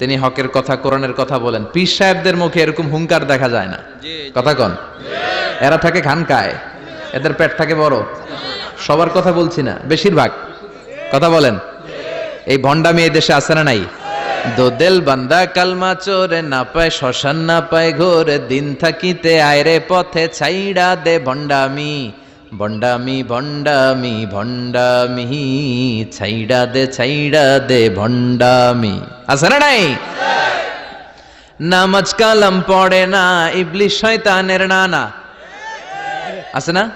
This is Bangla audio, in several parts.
তিনি হকের কথা কোরআনের কথা বলেন। পীর সাহেবদের মুখে এরকম হুঙ্কার দেখা যায় না। কথা কন। এরা থাকে খানকায় এদের পেট থাকে বড়। সবার কথা বলছি না। বেশিরভাগ। কথা বলেন। এই ভণ্ডামি এই দেশে আছে না নাই? দোদেল বান্দা কালমা চোরে না পায় শ্মশান না পায় ঘোরে। দিন থাকিতে আয়রে পথে ছাইড়া দে ভণ্ডামি। ভণ্ডামি ভণ্ডামি ভণ্ডামি ছাইড়া দে ছাইড়া দে ভণ্ডামি। আছে না নাই? নামাজ কালাম পড়ে না, ইবলিশ শয়তানের নানা। আছে না?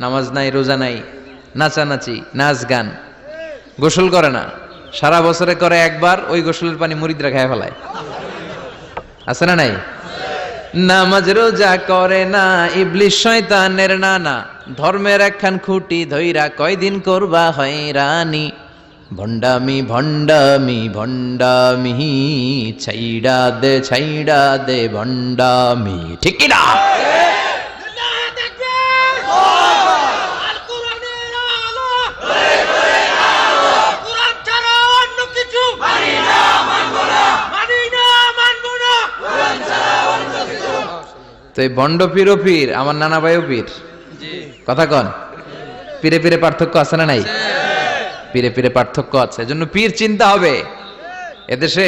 নামাজ নাই, রোজা নাই, নাচানাচি, নাচ গান। গোসল করে না। সারা বছরে করে একবার, ওই গোসলের পানি মুরিদরা খায় ফেলায়। আছে না নাই? নামাজ রোজা করে না ইবলিশ শয়তানের নানা। ধর্মের একখান খুঁটি ধৈরা কয়দিন করবা হয় রানী ভণ্ডামি ভণ্ডামি ভণ্ডামি, ছাইড়া দে ছাইড়া দে, ভণ্ডামি। ঠিক না আল কোরআনের আলো কোরআন ছাড়া অন্য কিছু মানি না মানবো না মানি না মানবো না তো এই ভণ্ড পীরও পীর আমার নানা ভাইও পীর কথা কন? পীরে পীরে পার্থক্য আছে না নাই? পীরে পীরে পার্থক্য আছে। এজন্য পীর চিন্তা হবে। এদেশে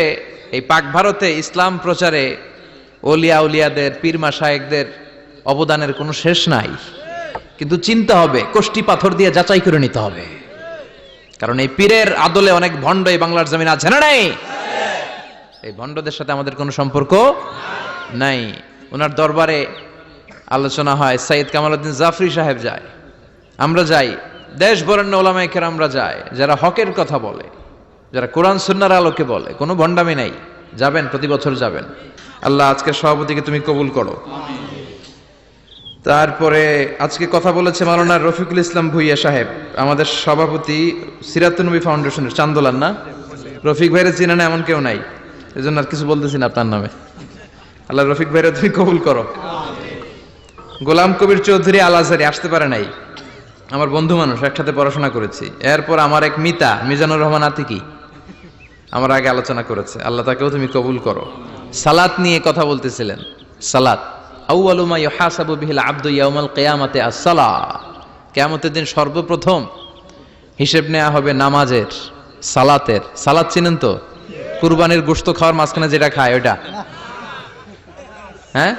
এই পাক ভারতে ইসলাম প্রচারে ওলিয়া উলিয়াদের পীর মাসায়েকদের অবদানের কোনো শেষ নাই। কিন্তু চিন্তা হবে কোষ্টি পাথর দিয়ে যাচাই করে নিতে হবে। কারণ এই পীরের আদলে অনেক ভণ্ড এই বাংলার জমিন আছে না নাই? এই ভণ্ডদের সাথে আমাদের কোনো সম্পর্ক নাই। ওনার দরবারে আলোচনা হয়। সাইদ কামালউদ্দিন জাফরি সাহেব যায়। আমরা যাই। দেশ বরেণ্য ওলামাইকের আমরা যাই যারা হকের কথা বলে, যারা কোরআন সুন্নার আলোকে বলে। কোনো ভণ্ডামি নাই। যাবেন, প্রতি বছর যাবেন। আল্লাহ আজকের সভাপতিকে তুমি কবুল করো। তারপরে আজকে কথা বলেছে মাওলানা রফিকুল ইসলাম ভুইয়া সাহেব, আমাদের সভাপতি সিরাতুনবী ফাউন্ডেশনের চান্দোলান না? রফিক ভাইয়ের চিনে না এমন কেউ নাই। এজন্য আর কিছু বলতেছি না আপনার নামে। আল্লাহ রফিক ভাইরা তুমি কবুল করো। গোলাম কবির চৌধুরী আল আজহারি আসতে পারে নাই। আমার বন্ধু মানুষ, একসাথে পড়াশোনা করেছি। এরপর আমার এক মিতা, মিজানুর রহমান আতিকি, আমার আগে আলোচনা করেছে। আল্লাহ তাকেও তুমি কবুল করো। সালাত নিয়ে কথা বলতেছিলেন। সালাত, আউয়ালু মা বিহিল আবদু ইয়াউমাল কিয়ামাতে আস-সালা। দিন সর্বপ্রথম হিসেব নেওয়া হবে নামাজের, সালাতের। সালাত চিনেন তো? কুরবানির গোশত খাওয়ার মাঝখানে যেটা খায় ওটা হ্যাঁ?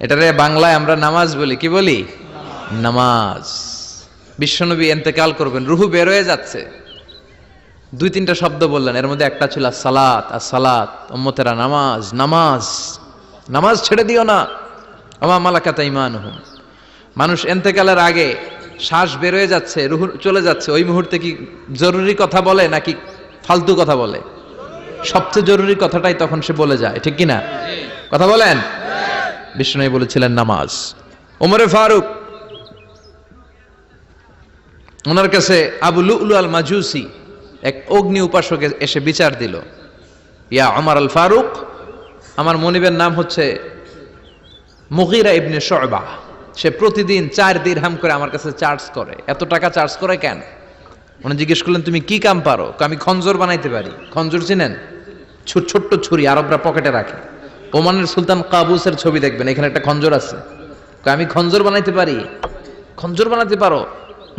এটারে বাংলায় আমরা নামাজ বলি। কি বলি? নামাজ। বিশ্বনবী এন্তেকাল করবেন, রুহু বের হয়ে যাচ্ছে। দুই তিনটা শব্দ বললেন, এর মধ্যে একটা ছিল সালাত আর সালাত উম্মতেরা নামাজ নামাজ। নামাজ ছেড়ে দিও না। আমা মালাকাতা ইমান হুম মানুষ এন্তেকালের আগে শ্বাস বের হয়ে যাচ্ছে, রুহু চলে যাচ্ছে। ওই মুহূর্তে কি জরুরি কথা বলে নাকি ফালতু কথা বলে? সবচেয়ে জরুরি কথাটাই তখন সে বলে যায়। ঠিক কিনা? কথা বলেন? বিষ্ণু বলেছিলেন, নামাজ। ওমরে ফারুক, ওনার কাছে আবু লুলু আল মাজুসি এক অগ্নি উপাসক এসে বিচার দিল। ইয়া আমার আল ফারুক আমার মনিবের নাম হচ্ছে মুগিরা ইবনে শয়বা সে প্রতিদিন চার দিরহাম করে আমার কাছে চার্জ করে। এত টাকা চার্জ করে কেন? উনি জিজ্ঞেস করলেন, তুমি কি কাম পারো? আমি খঞ্জর বানাইতে পারি। খঞ্জর চিনেন? ছোট্ট ছুরি আরবরা পকেটে রাখে। ওমানের সুলতান কাবুসের ছবি দেখবেন, এখানে একটা খঞ্জর আছে। আমি খঞ্জর বানাইতে পারি? খঞ্জর বানাতে পারো?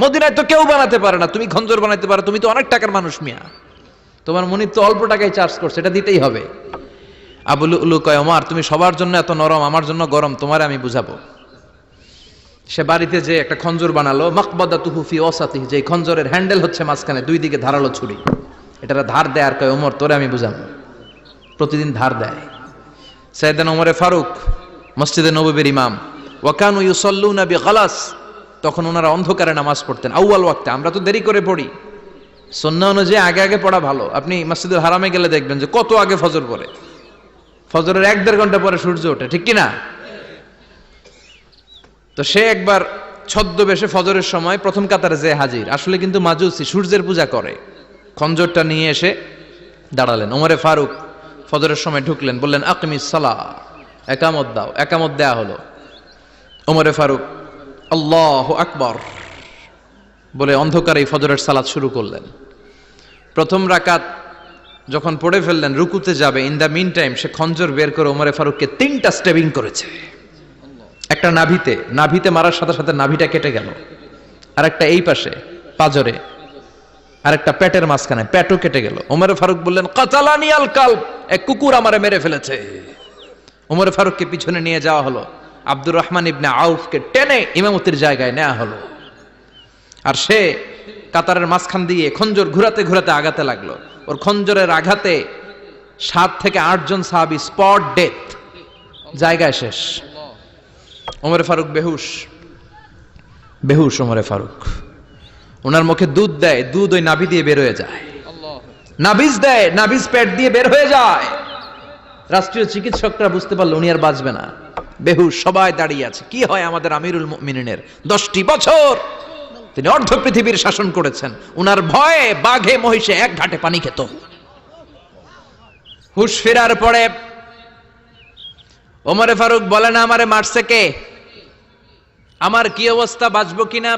মদিনায় তো কেউ বানাতে পারে না। তুমি খঞ্জর বানাইতে পারো, তুমি তো অনেক টাকার মানুষ মিয়া। তোমার মনির তো অল্প টাকায় চার্জ করছে, এটা দিতেই হবে। আবুল উলু কয়, ওমার, তুমি সবার জন্য এত নরম, আমার জন্য গরম, তোমারে আমি বুঝাবো। সে বাড়িতে যে একটা খঞ্জর বানালো মকবদা তুহুফি ওসাতি যে খঞ্জরের হ্যান্ডেল হচ্ছে মাঝখানে, দুই দিকে ধারালো ছুরি। এটারা ধার দেয় আর কয়, ওমর, তোরে আমি বুঝাবো। প্রতিদিন ধার দেয়। সাইদান ওমরে ফারুক, মসজিদে নবীর ইমাম। ওয়াকানু ইউসল্লুনা বিগালাস। তখন ওনারা অন্ধকারে নামাজ পড়তেন। আউয়াল ওয়াক্তে, আমরা তো দেরি করে পড়ি। সন্না অনুযায়ী আগে আগে পড়া ভালো। আপনি মসজিদুল হারামে গেলে দেখবেন যে কত আগে ফজর পড়ে। ফজরের এক দেড় ঘণ্টা পরে সূর্য ওঠে, ঠিক কি না? তো সে একবার ছদ্মবেশে ফজরের সময় প্রথম কাতারে যে হাজির, আসলে কিন্তু মাজুসি সূর্যের পূজা করে। খঞ্জরটা নিয়ে এসে দাঁড়ালেন। ওমরে ফারুক ফজরের সময় ঢুকলেন, বললেন আকমি সালা একামত দাও। একামত দেয়া হলো। ওমরে ফারুক, আল্লাহ আকবর। বলে অন্ধকারে ফজরের সালাত শুরু করলেন। প্রথম রাকাত যখন পড়ে ফেললেন, রুকুতে যাবে, ইন দ্য মিন টাইম সে খঞ্জর বের করে ওমরে ফারুককে তিনটা স্টেবিং করেছে। একটা নাভিতে নাভিতে মারার সাথে সাথে নাভিটা কেটে গেল। আর একটা এই পাশে, পাজরে আর একটা পেটের মাঝখানে, পেটও কেটে গেল। ওমরে ফারুক বললেন, কাতালানি আল কাল এক কুকুর আমারে মেরে ফেলেছে। ওমরে ফারুককে পিছনে নিয়ে যাওয়া হলো। আব্দুর রহমান ইবনে আউফকে টেনে ইমামতির জায়গায় নেওয়া হলো। আর সে কাতারের মাঝখান দিয়ে খঞ্জর ঘুরাতে ঘুরাতে আগাতে লাগল। ওর খঞ্জরের আঘাতে সাত থেকে আটজন সাহাবি স্পট ডেথ। জায়গায় শেষ। ওমরে ফারুক বেহুশ। বেহুশ ওমরে ফারুক। ওনার মুখে দুধ দেয়, দুধ ওই নাভি দিয়ে বের হয়ে যায়। নাভিজ দেয়, নাভিজ পেট দিয়ে বের হয়ে যায়। রাষ্ট্রীয় চিকিৎসকরা বুঝতে পারল উনি আর বাঁচবে না। বেহু সবাই দাঁড়িয়ে আছে। কি হয় আমাদের আমিরুল মিনিনের দশটি বছর তিনি অর্ধ পৃথিবীর শাসন করেছেন। উনার ভয়ে বাঘে, মহিষে এক ঘাটে পানি খেত। হুশ ফেরার পরে ওমরে ফারুক বলে না আমারে মারছে কে? আমার কি অবস্থা? বাঁচবো কিনা?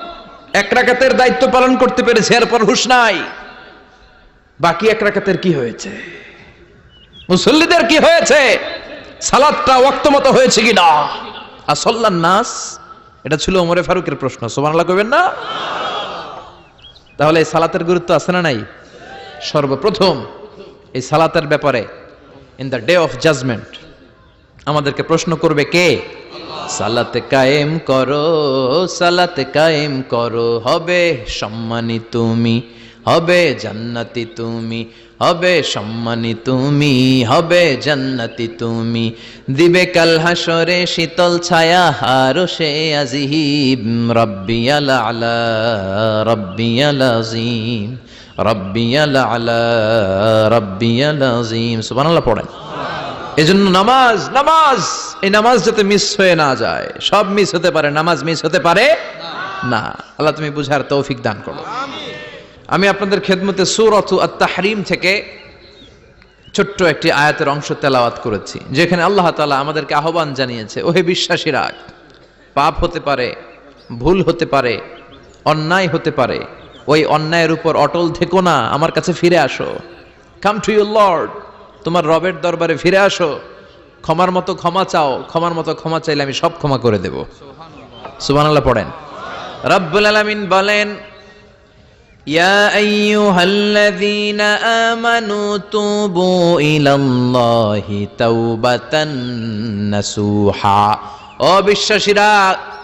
এক রাকাতের দায়িত্ব পালন করতে পেরেছে, এরপর হুশ নাই। বাকি এক রাকাতের কি হয়েছে? মুসল্লিদের কি হয়েছে? সালাদটা ওয়াক্ত মতো হয়েছে কিনা? আসল্লান নাস, এটা ছিল ওমরে ফারুকের প্রশ্ন সোমানাল্লাহ কবেন না? তাহলে এই সালাতের গুরুত্ব আছে না নাই? সর্বপ্রথম, এই সালাতের ব্যাপারে in the day of judgement আমাদেরকে প্রশ্ন করবে কে? সালাতে কায়েম করো, সালাতে কায়েম করো। হবে সম্মানী তুমি, হবে জান্নাতি তুমি, হবে সম্মানী তুমি, হবে জান্নাতি তুমি। দিবে কাল হাসরে শীতল ছায়া হারো সে আজিহিব রব্বি আলা আলা রব্বি আলা আজিম রব্বি আলা আলা রব্বি আলা আজিম। সুবহানাল্লাহ, পড়েন। এজন্য নামাজ নামাজ। এই নামাজ যাতে মিস হয়ে না যায়। সব মিস হতে পারে, নামাজ মিস হতে পারে না। আল্লাহ তুমি বুঝার তৌফিক দান করো। আমি আপনাদের খেদমতে সুরত তাহরিম থেকে ছোট্ট একটি আয়াতের অংশ তেলাওয়াত করেছি, যেখানে আল্লাহ তালা আমাদেরকে আহ্বান জানিয়েছে, ওহে বিশ্বাসীরা, পাপ হতে পারে, ভুল হতে পারে, অন্যায় হতে পারে, ওই অন্যায়ের উপর অটল থেকো না, আমার কাছে ফিরে আসো। কাম টু ইউর লর্ড তোমার রবের দরবারে ফিরে আসো ক্ষমার মতো ক্ষমা চাও ক্ষমার মতো ক্ষমা চাইলে আমি সব ক্ষমা করে দেব সুবহানাল্লাহ পড়েন রব্বুল আলামিন বলেন يا أيها الذين آمنوا توبوا إلى الله توبة نسوحا ও বিশ্বাসীরা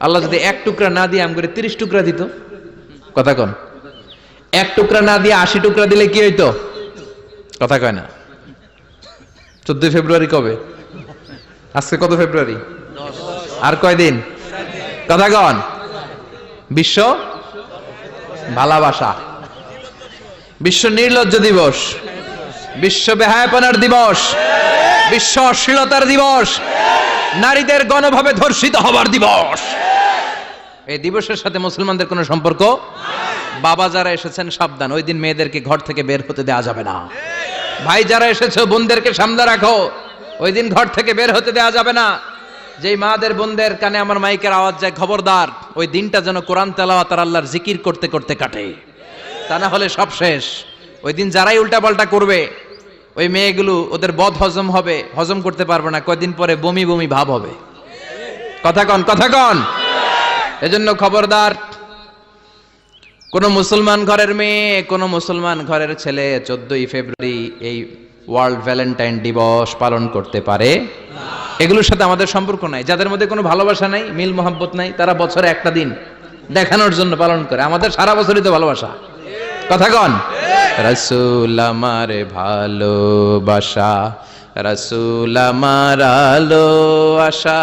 আল্লাহ যদি এক টুকরা না দিয়ে আম করে তিরিশ টুকরা দিত, কথা কন। এক টুকরা না দিয়ে আশি টুকরা দিলে কি হইতো? কথা কয় না। চোদ্দই ফেব্রুয়ারি কবে? আজকে কত ফেব্রুয়ারি? আর কয়দিন? কথা কন। বিশ্ব ভালোবাসা। বিশ্ব নির্লজ্জ দিবস। বিশ্ব বেহায়াপনার দিবস। বিশ্ব অশ্লীলতার দিবস। নারীদের গণভাবে ধর্ষিত হবার দিবস। এই দিবসের সাথে মুসলমানদের কোনো সম্পর্ক? বাবা যারা এসেছেন, সাবধান। ওই দিন মেয়েদেরকে ঘর থেকে বের হতে দেওয়া যাবে না। ভাই যারা এসেছ, বোনদেরকে সামনে রাখো। ওই দিন ঘর থেকে বের হতে দেওয়া যাবে না। যেই মাদের, বোনদের কানে আমার মাইকের আওয়াজ যায়, খবরদার, ওই দিনটা যেন কোরআন তেলাওয়াত আর আল্লাহর জিকির করতে করতে কাটে। তা না হলে সব শেষ। ওই দিন যারাই উল্টাপাল্টা করবে, ওই মেয়েগুলো ওদের বদ হজম হবে, হজম করতে পারবে না। কয়দিন পরে বমি বমি ভাব হবে। কথা কন কথা কন। এজন্য খবরদার, কোন মুসলমান ঘরের মেয়ে, কোন মুসলমান ঘরের ছেলে চোদ্দই ফেব্রুয়ারি এই ওয়ার্ল্ড ভ্যালেন্টাইন দিবস পালন করতে পারে। এগুলোর সাথে আমাদের সম্পর্ক নাই। যাদের মধ্যে কোনো ভালোবাসা নাই, মিল মোহাব্বত নাই, তারা বছরে একটা দিন দেখানোর জন্য পালন করে। আমাদের সারা বছরই তো ভালোবাসা। কথা কন? রসুল আমার ভালোবাসা, রসুল আমার আলো আশা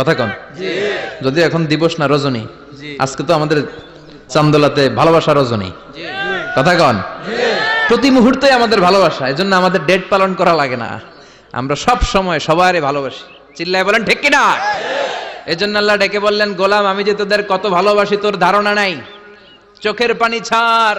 কথা কন। যদি এখন দিবস না রজনী আজকে তো আমাদের চান্দোলাতে ভালোবাসা রজনী। কথা কন। প্রতি মুহূর্তে আমাদের ভালোবাসা এই জন্য আমাদের ডেট পালন করা লাগে না। আমরা সব সময় সবারই ভালোবাসি। চিল্লায় বলেন ঠিক কিনা? এজন্য আল্লাহ ডেকে বললেন গোলাম আমি যে তোদের কত ভালোবাসি তোর ধারণা নাই। চোখের পানি ছাড়।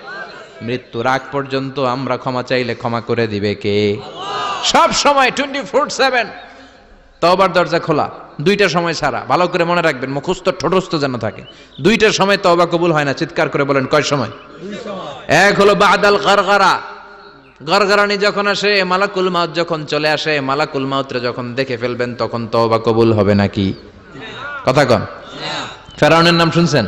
মৃত্যুর আগ পর্যন্ত আমরা ক্ষমা চাইলে ক্ষমা করে দিবে কে? সব সময় টোয়েন্টি ফোর সেভেন তবার দরজা খোলা দুইটা সময় ছাড়া ভালো করে মনে রাখবেন মুখস্থ ঠোঁটস্থ যেন থাকে। দুইটার সময় তবা কবুল হয় না চিৎকার করে বলেন কয় সময়? এক হলো বাদাল গারগারা। গরগরানি যখন আসে মালাকুল মাউত যখন চলে আসে মালাকুল মাউতরে যখন দেখে ফেলবেন তখন তবা কবুল হবে নাকি? কথা কন। ফেরাউনের নাম শুনছেন?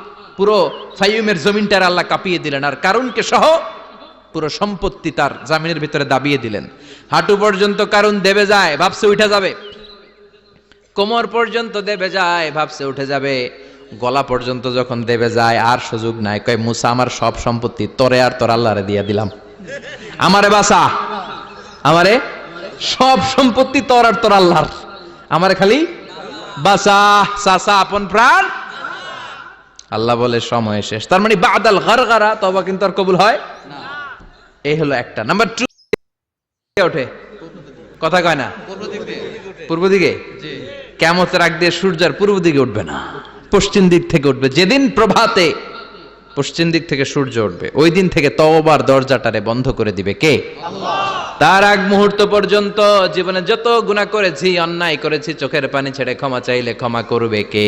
পুরো ফাইমের জমিনটার আল্লাহ কাঁপিয়ে দিলেন। আর কারণকে সহ পুরো সম্পত্তি তার জামিনের ভিতরে দাবিয়ে দিলেন। হাঁটু পর্যন্ত কারণ দেবে যায়, ভাবছে উঠে যাবে। কোমর পর্যন্ত দেবে যায়, ভাবছে উঠে যাবে। গলা পর্যন্ত যখন দেবে যায়, আর সুযোগ নাই। কয়, মুসা, আমার সব সম্পত্তি তরে আর তোর আল্লাহরে দিয়ে দিলাম। আমারে বাসা আমারে সব সম্পত্তি তোর আর তোর আল্লাহর। আমারে খালি বাসা সাসা আপন প্রাণ। আল্লাহ বলে, সময় শেষ। তার মানে বাদাল গারগারা তবা কিন্তু আর কবুল হয় এই হলো একটা। নাম্বার টু ওঠে? কথা কয় না? পূর্ব দিকে? কেমতের আগ দিয়ে সূর্যের পূর্ব দিকে উঠবে না। পশ্চিম দিক থেকে উঠবে। যেদিন প্রভাতে পশ্চিম দিক থেকে সূর্য উঠবে, ওই দিন থেকে তওবার দরজাটারে বন্ধ করে দিবে কে? তার আগ মুহূর্ত পর্যন্ত জীবনে যত গুনাহ করেছি, অন্যায় করেছি, চোখের পানি ছেড়ে ক্ষমা চাইলে ক্ষমা করবে কে?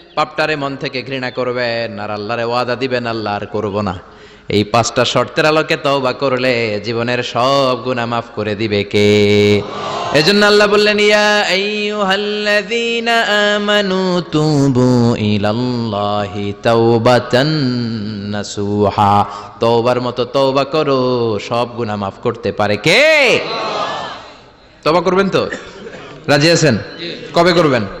পাপটারে মন থেকে ঘৃণা করবেন আর আল্লাহরে ওয়াদা দিবেন আল্লাহ আর করব না। এই পাঁচটা শর্তের আলোকে তওবা করলে জীবনের সব গুনাহ মাফ করে দিবে কে? এজন্য আল্লাহ বললেন ইয়া আইয়ুহাল্লাযীনা আমানু তুবু ইলাল্লাহি তাওবাতান নাসুহা। তওবার মতো তওবা করো সব গুনাহ মাফ করতে পারে কে? তবা করবেন তো? রাজি আছেন? কবে করবেন?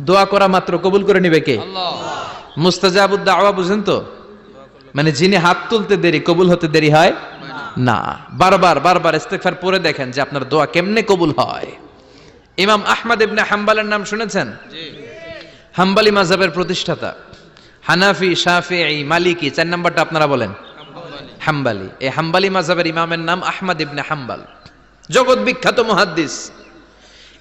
দোয়া করা মাত্র কবুল করে নিবে কে? মুস্তাজাবুদ দাওয়া বুঝেন তো? মানে যিনি হাত তুলতে দেরি কবুল হতে দেরি হয় না। বারবার বারবার ইস্তেগফার পরে দেখেন যে আপনার দোয়া কেমনে কবুল হয়। ইমাম আহমদ ইবনে হাম্বালের নাম শুনেছেন? হাম্বালি মাযহাবের প্রতিষ্ঠাতা। হানাফি শাফিঈ মালিকি চার নাম্বারটা আপনারা বলেন? হাম্বালি। এই হাম্বালি মাজাবের ইমামের নাম আহমদ ইবনে হাম্বাল। জগৎ বিখ্যাত মুহাদ্দিস।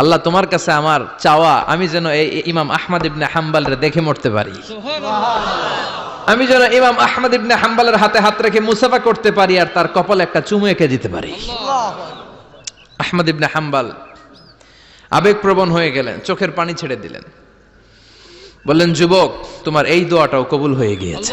আল্লাহ তোমার কাছে আমার চাওয়া আমি যেন এই ইমাম আহমদ ইবনে হাম্বালের দেখে মরতে পারি। আমি যেন ইমাম আহমদ ইবনে হাম্বালের হাতে হাত রেখে মুসাফা করতে পারি আর তার কপালে একটা চুমু এঁকে দিতে পারি। আহমদ ইবনে হাম্বাল আবেগপ্রবণ হয়ে গেলেন চোখের পানি ছেড়ে দিলেন। বললেন যুবক তোমার এই দোয়াটাও কবুল হয়ে গিয়েছে।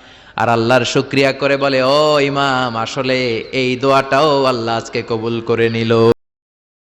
আর আল্লাহর শুক্রিয়া করে বলে, ও ইমাম, আসলে এই দোয়াটাও আল্লাহ আজকে কবুল করে নিল।